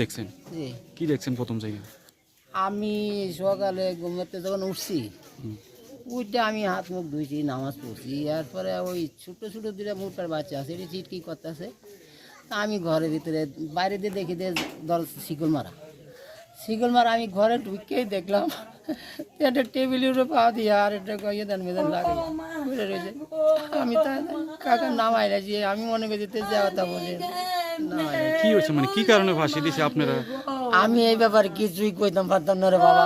দেখছেন? কি দেখছেন প্রথম জায়গায়? আমি সকালে ঘুমাতে যখন উঠছি উঠে আমি হাত মুখ ধুইছি নামাজ পড়ছি। এরপরে ওই ছোটো ছোটো দুটা মুটার বাচ্চা আছে এটি চিটকি করতেছে। আমি ঘরের ভিতরে বাইরে দিয়ে দেখি দিয়ে দল শিকল মারা। শিকল মার আমি ঘরে ঢুকেই দেখলাম। একটা টেবিলের উপরে পা দিয়ে আর একটা ইয়ে দেন মেদান লাগে। ঘুরে রয়েছে? আমি তা কাকা নামাই রাখছি আমি মনে করি তে যাওয়া তা বলে। কি হয়েছে মানে কি কারণে ফাঁসি দিয়েছে আপনারা? আমি এই ব্যাপারে কিছুই কইতাম পারতাম না রে বাবা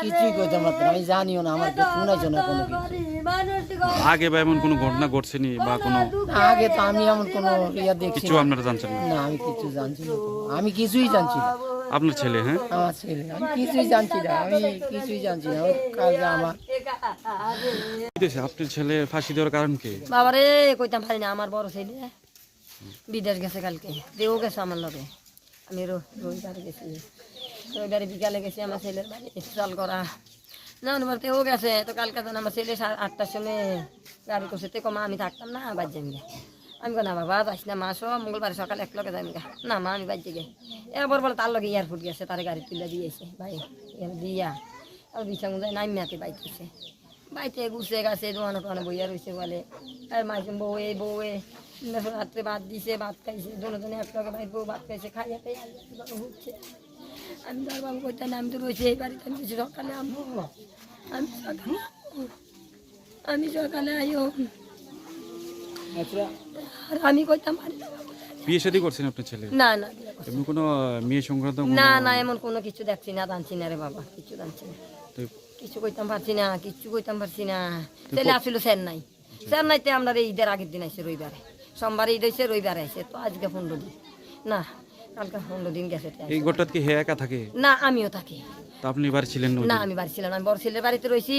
কিছুই কইতাম পারতাম না। আমি জানিও না আমার শোনাইছো না কোনো কিছু। আগে বা এমন কোনো ঘটনা ঘটছেনি বা কোনো আগে তো আমি এমন কোনো ইয়া দেখছি কিছু। আপনারা জানছেন না? না আমি কিছু জানছি না। আমি কিছুই জানছি না। আপনার ছেলে হ্যাঁ? আমার ছেলে আমি কিছুই জানছি না। আমি কিছুই জানছি না। কাজটা আমার। দিয়েছে আপনার ছেলে ফাঁসি দেওয়ার কারণ কি? বাবারে কইতাম পারি না আমার বড় ছেলে বিদেশ গেছে কালকে। দেও গেছে আমার লগে। আমি রো- রবিবারে গেছি। রবিবারে বিকালে গেছি আমার ছেলের বাড়ি স্টল করা। না অনুবার তেও গেছে। তো কালকে তো আমার ছেলে আটটার সময় গাড়ি করছে। তে কমা আমি থাকতাম না বাদ যাবি গে। আমি না, বাবা, যাইস না, মা সব মঙ্গলবার সকালে এক লগে যাবি গা। না, মা, আমি বাদ গে এবার বলে, তার লগে এয়ারপোর্ট গেছে, তার গাড়ি তুলে দিয়েছে ভাই দিয়া। আর বিছাং যায় নামিয়াতে বাইতেছে বাইতে ঘুরছে, গাছে দোকানে টোয়ানে বইয়া রয়েছে বলে। আর মাইসুম বউ এই বউ এ রাত্রে ভাত দিছে, ভাত খাইছে দুজনে জনে এক লগে ভাই বউ ভাত খাইছে, খাইয়া খাইয়া হচ্ছে আমি তো আর বাবু করতে না আমি তো রয়েছে এই বাড়িতে আমি সকালে আমবো আমি সকালে আমি সকালে আইও। আর আমি করতাম না বিয়ে শাদী করছেন আপনার ছেলে? না না বিয়ে কোনো মেয়ে সংক্রান্ত না না এমন কোনো কিছু দেখছি না জানছি না রে বাবা কিছু জানছি না। কিছু কইতাম পারছি না কিছু কইতাম পারছি না। চেন্নাই। চেন্নাইতে আমরা ঈদের আগের দিন আইসে রবিবারে। সোমবারে ঈদ হয়েছে রবিবারে আইসে তো আজকে পনেরো দিন। না কালকে পনেরো দিন গেছে এই কি হে একা থাকে? না আমিও থাকি। তা আপনি বাড়ি ছিলেন না? আমি বাড়ি ছিলাম আমি বড় ছেলের বাড়িতে রয়েছি।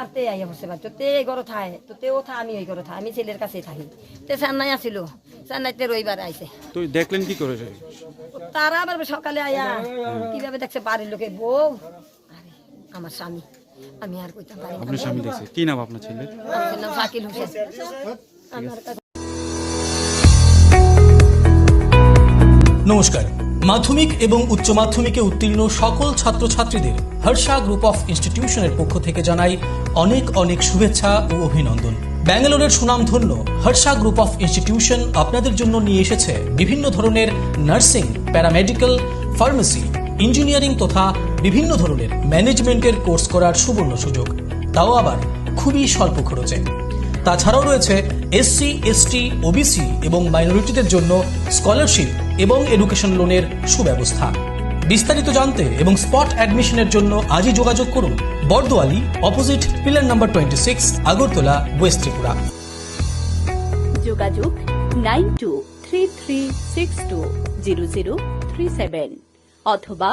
আর তে আইয়া বসে বাড়ি তো এই ঘরে থায় তো তেও থা আমি ওই ঘরে থাই আমি ছেলের কাছেই থাকি। তে চেন্নাই আসিল চেন্নাইতে রবিবারে আইসে তো দেখলেন কি করে? তারা আবার সকালে আয়া কীভাবে দেখছে? বাড়ির লোকে বউ। আরে আমার স্বামী আমি আর কইতাম পারি আপনার স্বামী দেখছে। কি নাম আপনার ছেলে আমার নাম শাকিল হোসেন। আমার নমস্কার। মাধ্যমিক এবং উচ্চ মাধ্যমিকে উত্তীর্ণ সকল ছাত্রছাত্রীদের হর্ষা গ্রুপ অফ ইনস্টিটিউশনের পক্ষ থেকে জানাই অনেক অনেক শুভেচ্ছা ও অভিনন্দন। ব্যাঙ্গালোরের সুনামধন্য হর্ষা গ্রুপ অফ ইনস্টিটিউশন আপনাদের জন্য নিয়ে এসেছে বিভিন্ন ধরনের নার্সিং, প্যারামেডিক্যাল, ফার্মেসি, ইঞ্জিনিয়ারিং তথা বিভিন্ন ধরনের ম্যানেজমেন্টের কোর্স করার সুবর্ণ সুযোগ। তাও আবার খুবই স্বল্প খরচে। তাছাড়াও রয়েছে এসসি এসটি ওবিসি এবং মাইনরিটিদের জন্য স্কলারশিপ এবং এডুকেশন লোনের সুব্যবস্থা। বিস্তারিত জানতে এবং স্পট অ্যাডমিশনের জন্য আজই যোগাযোগ করুন Bordowali opposite pillar number twenty six Agartala west Tripura. যোগাযোগ nine two three three six two zero zero three seven অথবা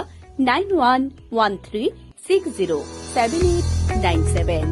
nine one one three six zero seven eight nine seven